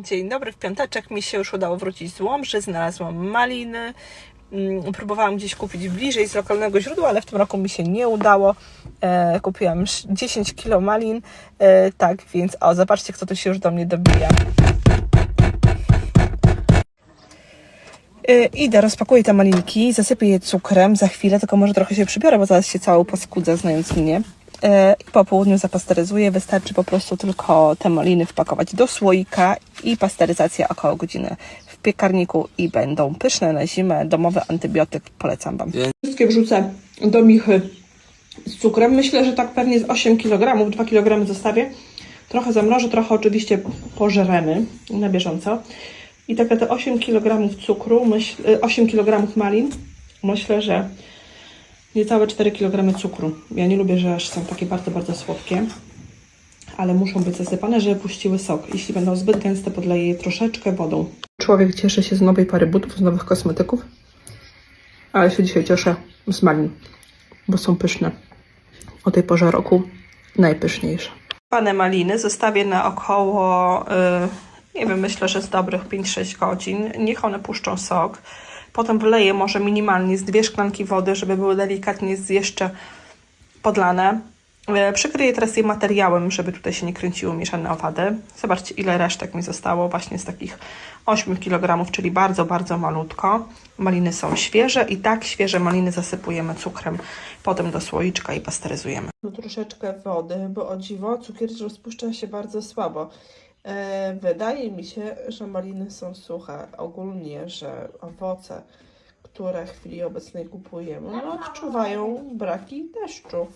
Dzień dobry, w piąteczek mi się już udało wrócić z Łomży, znalazłam maliny. Mm, Próbowałam gdzieś kupić bliżej z lokalnego źródła, ale w tym roku mi się nie udało. E, kupiłam sz- 10 kilo malin. E, tak, więc o, zobaczcie, kto tu się już do mnie dobija. E, Idę, rozpakuję te malinki, zasypię je cukrem za chwilę, tylko może trochę się przybiorę, bo zaraz się całą paskudzę, znając mnie. E, I po południu zapasteryzuję. Wystarczy po prostu tylko te maliny wpakować do słoika i pasteryzacja około godziny w piekarniku i będą pyszne na zimę. Domowy antybiotyk polecam Wam. Wszystkie wrzucę do michy z cukrem. Myślę, że tak pewnie z 8 kg, 2 kg zostawię. Trochę zamrożę, trochę oczywiście pożeremy na bieżąco. I tak te 8 kg cukru, myśl, y, 8 kg malin, myślę, że niecałe 4 kg cukru. Ja nie lubię, że aż są takie bardzo, bardzo słodkie, ale muszą być zasypane, żeby puściły sok. Jeśli będą zbyt gęste, podleję je troszeczkę wodą. Człowiek cieszy się z nowej pary butów, z nowych kosmetyków, ale się dzisiaj cieszę z malin, bo są pyszne. O tej porze roku najpyszniejsze. Pane maliny zostawię na około, y, nie wiem, myślę, że z dobrych 5-6 godzin. Niech one puszczą sok. Potem wleję może minimalnie z dwie szklanki wody, żeby były delikatnie jeszcze podlane. E, Przykryję teraz je materiałem, żeby tutaj się nie kręciły mieszane owady. Zobaczcie, ile resztek mi zostało właśnie z takich 8 kg, czyli bardzo, bardzo malutko. Maliny są świeże i tak świeże maliny zasypujemy cukrem, potem do słoiczka i pasteryzujemy. No troszeczkę wody, bo o dziwo cukier rozpuszcza się bardzo słabo. E, wydaje mi się, że maliny są suche. Ogólnie, że owoce, które w chwili obecnej kupujemy, no, odczuwają braki deszczu.